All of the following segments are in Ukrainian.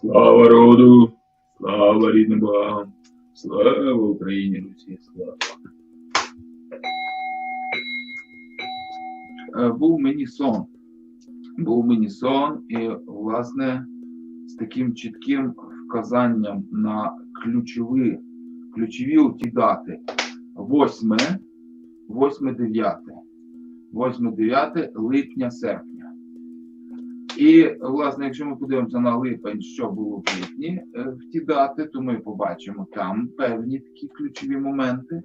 Слава роду, слава рідним богам, слава Україні, Русі, слава. Е, Був мені сон. Був мені сон, і, власне, з таким чітким вказанням на ключові, ключові ті дати. 8, 8, 9. 8, 9 липня, серпня. І, власне, якщо ми подивимося на липень, що було в липні е, в ті дати, то ми побачимо там певні такі ключові моменти.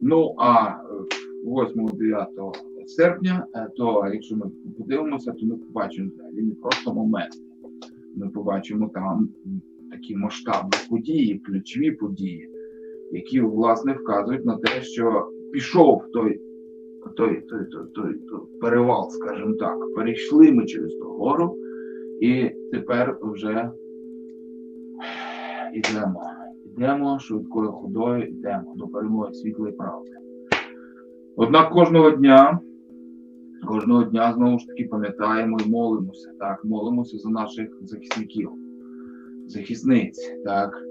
Ну а е, 8-9 серпня, е, то якщо ми подивимося, то ми побачимо взагалі не просто моменти. Ми побачимо там такі масштабні події, ключові події, які власне вказують на те, що пішов той той, той, той, той, той перевал, скажімо так. Перейшли ми через ту гору, і тепер вже йдемо. Йдемо швидкою ходою, йдемо до перемоги світлої правди. Однак кожного дня, кожного дня знову ж таки пам'ятаємо і молимося, так, молимося за наших захисників, захисниць, так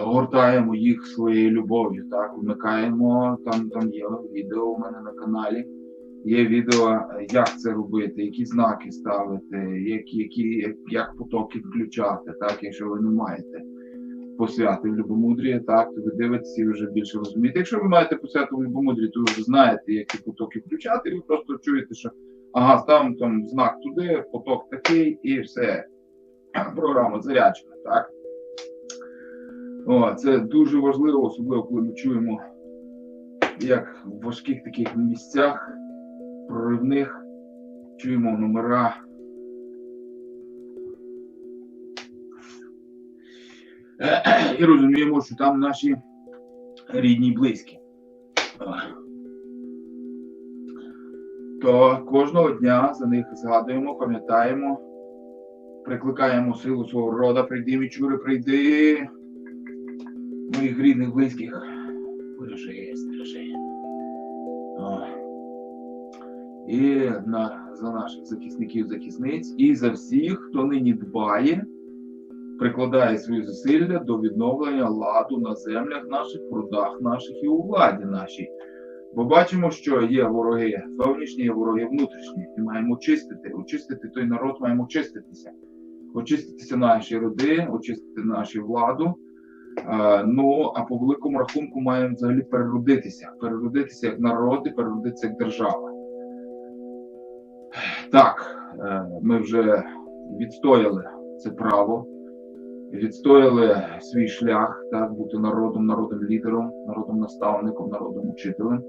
огортаємо їх своєю любов'ю, так, вмикаємо, там, там є відео у мене на каналі. Є відео, як це робити, які знаки ставити, які, які, як потоки включати, так, якщо ви не маєте посвяти в Любомудрі, так, то ви дивитеся і вже більше розумієте. Якщо ви маєте посвяту в Любомудрі, то ви вже знаєте, які потоки включати, і ви просто чуєте, що ага, ставимо там знак туди, поток такий, і все. Програма заряджена, так? О, це дуже важливо, особливо коли ми чуємо, як в важких таких місцях проривних чуємо номера. І розуміємо, що там наші рідні і близькі. То кожного дня за них згадуємо, пам'ятаємо, прикликаємо силу свого рода, прийди, мічури, прийди моїх рідних, близьких. Стережи. О. І на, за наших захисників, захисниць, і за всіх, хто нині дбає, прикладає свої зусилля до відновлення ладу на землях наших, прудах наших і у владі нашій. Бо бачимо, що є вороги зовнішні, є вороги внутрішні, і маємо очистити. Очистити той народ, маємо очиститися. Очиститися наші роди, очистити нашу владу. Е, Ну, а по великому рахунку маємо взагалі переродитися. Переродитися як народ і переродитися як держава. Так, е, ми вже відстояли це право, відстояли свій шлях, так, бути народом, народом лідером, народом наставником, народом учителем.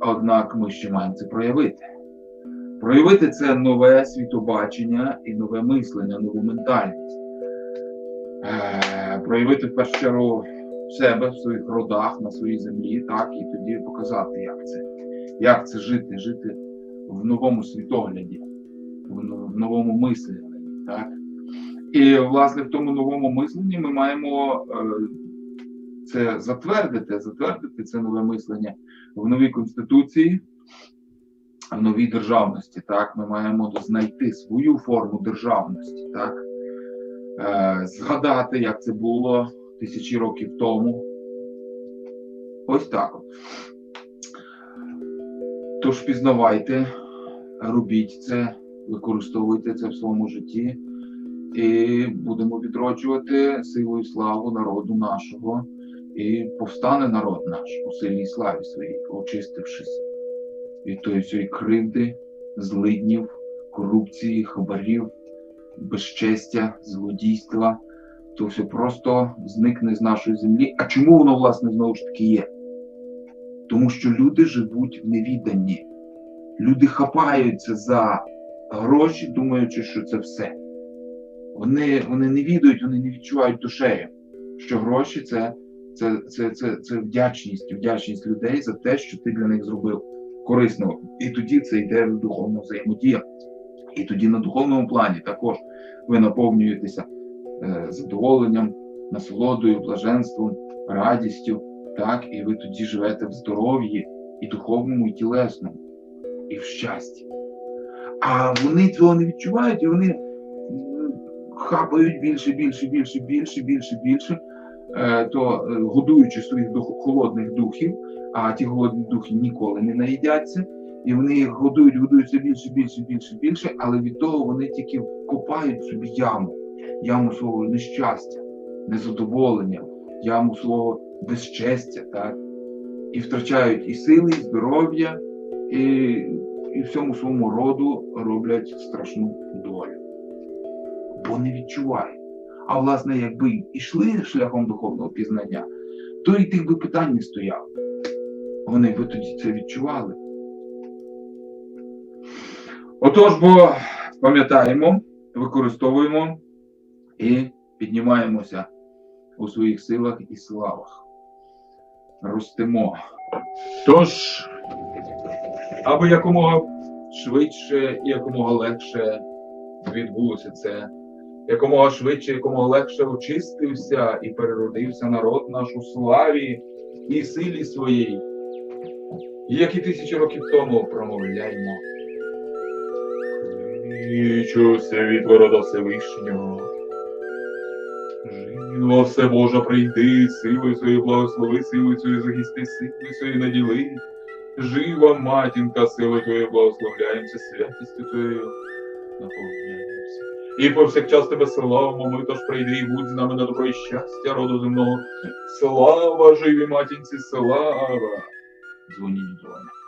Однак ми ще маємо це проявити. Проявити це нове світобачення і нове мислення, нову ментальність. Е, проявити в першу чергу себе в своїх родах, на своїй землі, так, і тоді показати, як це, як це жити, жити в новому світогляді, в, новому мисленні. Так? І, власне, в тому новому мисленні ми маємо е, це затвердити, затвердити це нове мислення в новій конституції, в новій державності. Так? Ми маємо знайти свою форму державності. Так? Е, згадати, як це було тисячі років тому. Ось так. Тож пізнавайте, робіть це, використовуйте це в своєму житті, і будемо відроджувати силу і славу народу нашого, і повстане народ наш у силі і славі своїй, очистившись від тої всієї кривди, злиднів, корупції, хабарів, безчестя, злодійства, то все просто зникне з нашої землі. А чому воно, власне, знову ж таки є? Тому що люди живуть в невіданні. Люди хапаються за гроші, думаючи, що це все. Вони, вони не відають, вони не відчувають душею, що гроші це, це, це, це, це вдячність, вдячність людей за те, що ти для них зробив корисно. І тоді це йде в духовну взаємодію. І тоді на духовному плані також ви наповнюєтеся е, задоволенням, насолодою, блаженством, радістю, так, і ви тоді живете в здоров'ї і духовному, і тілесному, і в щасті. А вони цього не відчувають, і вони хапають більше, більше, більше, більше, більше, більше, е, то е, годуючи своїх дух, холодних духів, а ті голодні духи ніколи не наїдяться, і вони їх годують, годують все більше, більше, більше, більше, але від того вони тільки копають собі яму, яму свого нещастя, незадоволення, яму свого безчестя, так? І втрачають і сили, і здоров'я, і, і всьому своєму роду роблять страшну долю. Бо не відчувають. А власне, якби йшли шляхом духовного пізнання, то і тих би питань не стояло. Вони би тоді це відчували. Отож, бо пам'ятаємо, використовуємо і піднімаємося у своїх силах і славах. Ростемо. Тож, аби якомога швидше і якомога легше відбулося це, якомога швидше, якомога легше очистився і переродився народ наш у славі і силі своїй. Як і тисячі років тому промовляємо. Кличуся від ворода Всевишнього. Жино все Боже прийди, силою своєю благослови, силою своєю захисти, силою своєю наділи. Жива матінка, силою Твоєю благословляємося, святістю Твоєю наповняємося. І повсякчас тебе славимо, ми тож прийди і будь з нами на добро і щастя роду земного. Слава живій матінці, слава! Дзвоніть дзвони.